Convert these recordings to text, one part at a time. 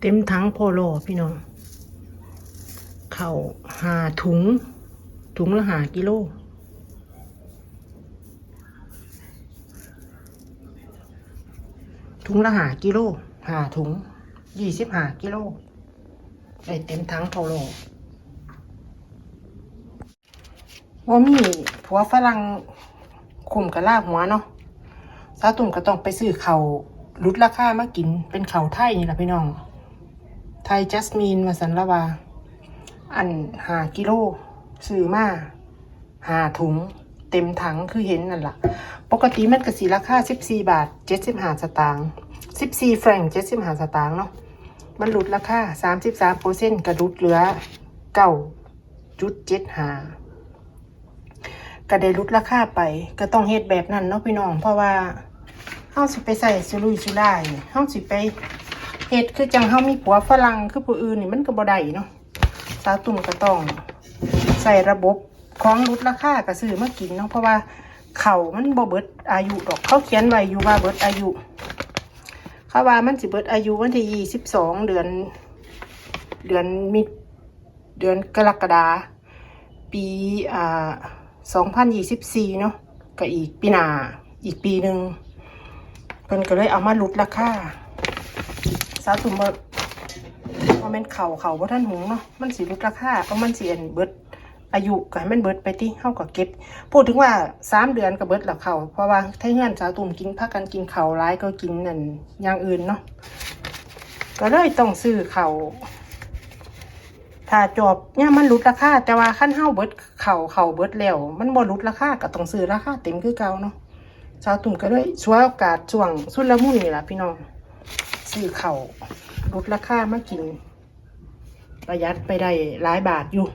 เต็มทั้งโพโลพี่น้อง เข่าหาถุง ถุงละหากิโลถุงละหากิโลหาถุงยี่สิบหากิโลได้เต็มทั้งโพโลว่ามีผัวฝรั่งคุมกระลาหัวเนาะสาตุ่มก็ต้องไปซื้อเขาวลดราคามากินเป็นเขาไทยนี่แหละพี่น้อง ไทยจัสมินมาสันละวาอันหากิโลซื้อมาหาถุง เต็มถังคือเห็นนั่นละ่ะ ปกติมันก็สีราคา 14 บาท 75 สตางค์14 แฟรงค์75 สตางค์เนาะมันลดราคา 33เปอร์เซ็นต์กระดุดเหลือ9.75ก็ได้ลดราคาไป ก็ต้องเฮ็ดแบบนั้นเนาะพี่น้อง เพราะว่าเฮาสิไปใส่สุรุ่ยสุร่ายเฮาสิไป เฮ็ดคือจังเฮามีผัวฝรั่งคือผู้อื่นนี่มันก็บ่ได้เนาะสาวตุ่มก็ต้องใส่ระบบของลดราคาก็ซื้อมากินเนาะเพราะว่าเขามันบ่เบิดอายุดอกเขาเขียนไว้อยู่ว่าเบิดอายุเขาว่ามันสิเบิดอายุวันที่ยี่สิบสองเดือน เดือนมิเดือนกรกฎาปีอ่าสองพันยี่สิบสี่เนาะก็อีกปีหน้าอีกปีหนึ่งเพิ่นก็เลยเอามาลดราคา สาวตุ่มบ่เพราะมันเข่าเข่าบ่ท่านหงเนาะมันสิลดราคาเพราะมันสิอันเบิดอายุก็ให้มันเบิดไปที่เฮาก็เก็บ พูดถึงว่าสามเดือนก็เบิดแล้วเข่าเพราะว่าถ้าเงื่อนสาวตุ่มกินพักกันกินเข่าร้ายก็กินนั่นอย่างอื่นเนาะก็เลยต้องซื้อเข่าถ้าจอบเนี่ยมันลดราคาแต่ว่าขั้นเฮาเบิดเข่าเข่าเบิดแล้วมันบ่ลดราคาก็ต้องซื้อราคาเต็มคือเก่าเนาะสาวตุ่มก็เลยช่วยโอกาสช่วงสุดละมุนนี่ล่ะพี่น้อง ซื้อเข่าลดราคามากิน ประหยัดไปได้หลายบาทอยู่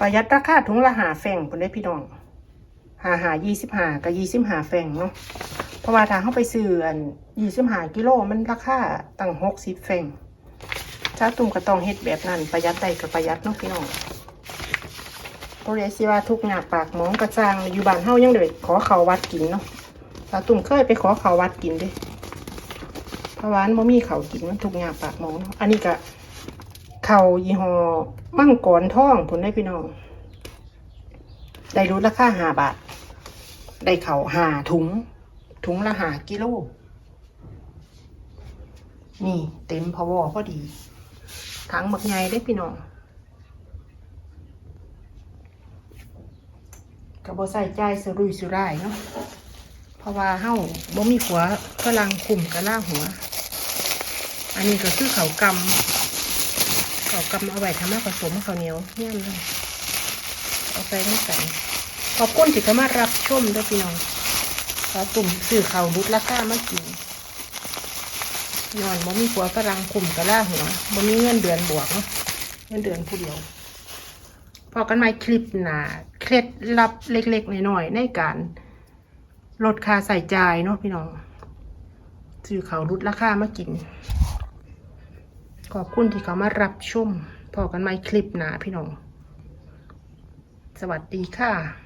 ประหยัดราคาถุงละหาแฟงคนได้พี่น้องหาหายี่สิบหากับยี่สิบหาแฟงเนาะเพราะว่าถ้าเข้าไปซื้ออันยี่สิบหากิโลมันราคาตั้งหกสิบแฟงถ้าตุ่มก็ต้องเฮ็ดแบบนั้นประหยัดได้กับประหยัดเนาะพี่น้องเพราะเรียกสิว่าทุกหยาปากมองกระจางอยู่บ้านเฮายังเด็กขอเขาวัดกินเนาะถ้าตุ่มเคยไปขอเขาวัดกินด้ เพราะว่ามันบ่มีเขากินมันทุกอย่างปากหมองเนาะอันนี้ก็เขายี่ห้อมั่งกรท่องผลได้พี่น้อง ได้รู้ราคาหาบาท ได้เขาหาถุง ถุงละหากิโล นี่เต็มพวอพอดีถังหมักใหญ่ได้พี่น้องกระบใส่ใจสรุยสุร่ายเนาะ เพราะว่าเฮ้าบ่มีหัวกำลังคุมกระล่าหัว อันนี้ก็คือเขากำเขากำเอาไว้ทำให้ผสมข้าวเหนียวเนี่ยเลยเอาไปน้ำใส่ขอบคุณที่เข้ามารับชมด้วยพี่น้องขอตุ่มสื่อเขาวรุดราคามากินนอนบ่มีหัวกำลังคุมกระล่าหัวบ่มีเงินเดือนบวกเนาะเงินเดือนผู้เดียวพอกันใหมคลิปหนาเคล็ดลับเล็กๆน้อยๆในการลดค่าใส่จ่ายเนาะพี่น้องซื้อเขาลดราคามากิน ขอบคุณที่เขามารับชมพอกันไหมคลิปหนาพี่น้อง สวัสดีค่ะ